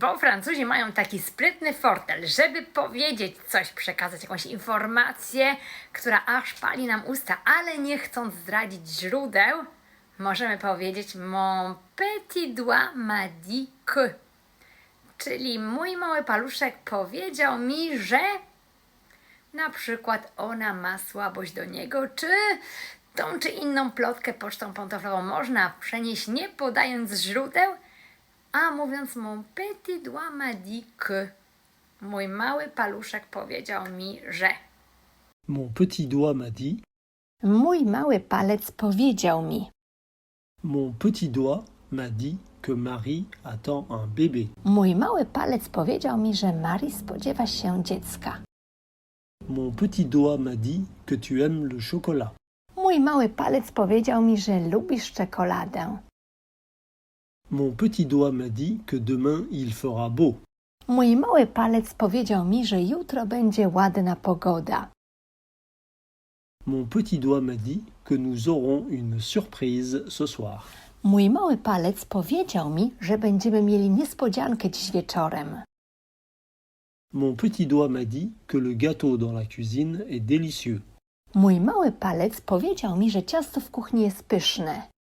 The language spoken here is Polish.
Bo Francuzi mają taki sprytny fortel, żeby powiedzieć coś, przekazać jakąś informację, która aż pali nam usta, ale nie chcąc zdradzić źródeł, możemy powiedzieć Mon petit doigt m'a dit que. Czyli mój mały paluszek powiedział mi, że na przykład ona ma słabość do niego, czy tą czy inną plotkę pocztą pantoflową można przenieść nie podając źródeł, a mówiąc mon petit doigt m'a dit que. Mój mały paluszek powiedział mi, że. Mon petit doigt m'a dit. Mój mały palec powiedział mi. Mon petit doigt m'a dit que Marie attend un bébé. Mój mały palec powiedział mi, że Marii spodziewa się dziecka. Mon petit doigt m'a dit que tu aimes le chocolat. Mój mały palec powiedział mi, że lubisz czekoladę. Mon petit doigt m'a dit que demain il fera beau. Mój mały palec powiedział mi, że jutro będzie ładna pogoda. Mon petit doigt m'a dit que nous aurons une surprise ce soir. Mój mały palec powiedział mi, że będziemy mieli niespodziankę dziś wieczorem. Mon petit doigt m'a dit que le gâteau dans la cuisine est délicieux. Mój mały palec powiedział mi, że ciasto w kuchni jest pyszne.